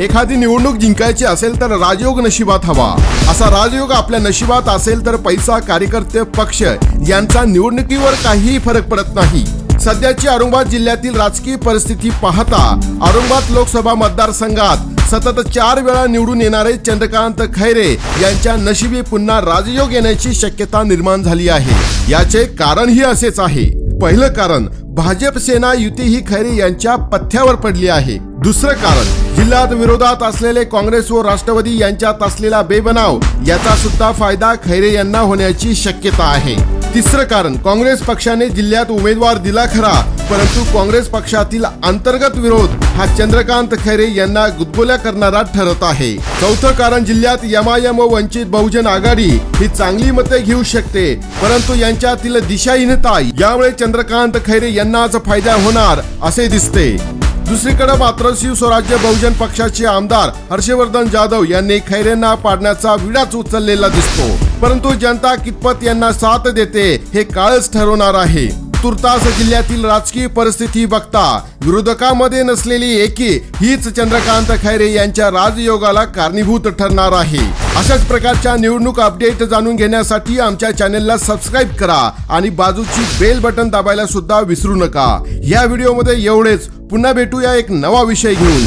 एखादी निवडणूक जिंकायची असेल तर राजयोग नशिबात हवा. असा राजयोग आपल्या नशिबात असेल तर पैसा कार्यकर्ते पक्ष यांचा निवडणुकीवर काहीही फरक पडत नाही. सध्याची औरंगाबाद जिल्ह्यातील राजकीय परिस्थिती पाहता औरंगाबाद लोकसभा मतदारसंघात सतत चार वेळा निवडून येणारे चंद्रकांत खैरे यांच्या नशिबी पुन्हा राजयोग येण्याची शक्यता निर्माण झाली आहे. याचे कारणही असेच आहे. पहिलं कारण भाजप सेना युती ही खैरे यांच्या पथ्यावर पडली आहे. दुसरं कारण जिल्ह्यात विरोधात असलेले काँग्रेस व राष्ट्रवादी यांच्यात असलेला बेबनाव याचा सुद्धा फायदा खैरे यांना होण्याची शक्यता आहे. तिसरं कारण काँग्रेस पक्षाने जिल्ह्यात उमेदवार दिला खरा परंतु काँग्रेस पक्षातील अंतर्गत विरोध हा चंद्रकांत खैरे यांना गुदगुल्या करणारा ठरत आहे. चौथं कारण जिल्ह्यात यमायम व वंचित बहुजन आघाडी ही चांगली मते घेऊ शकते परंतु यांच्यातील दिशाहीनता यामुळे चंद्रकांत खैरे यांनाच फायदा होणार असे दिसते. दुसरीकडे मात्र शिवस्वराज्य बहुजन पक्षाचे आमदार हर्षवर्धन जाधव यांनी खैरेंना पाडण्याचा विडाच उचललेला दिसतो. परंतु जनता कितपत यांना साथ देते हे काळच ठरवणार आहे. तुर्तास जिल्ह्यातील राजकीय परिस्थिती बघता विरोधकामध्ये नसलेली एकी हीच चंद्रकांत खैरे यांच्या राजयोगाला कारणीभूत ठरणार आहे. अशाच प्रकारच्या निवडणूक अपडेट जाणून घेण्यासाठी आमच्या चॅनेलला सबस्क्राईब करा आणि बाजूची बेल बटन दाबायला सुद्धा विसरू नका. या व्हिडिओमध्ये एवढेच. पुन्हा भेटूया एक नवा विषय घेऊन.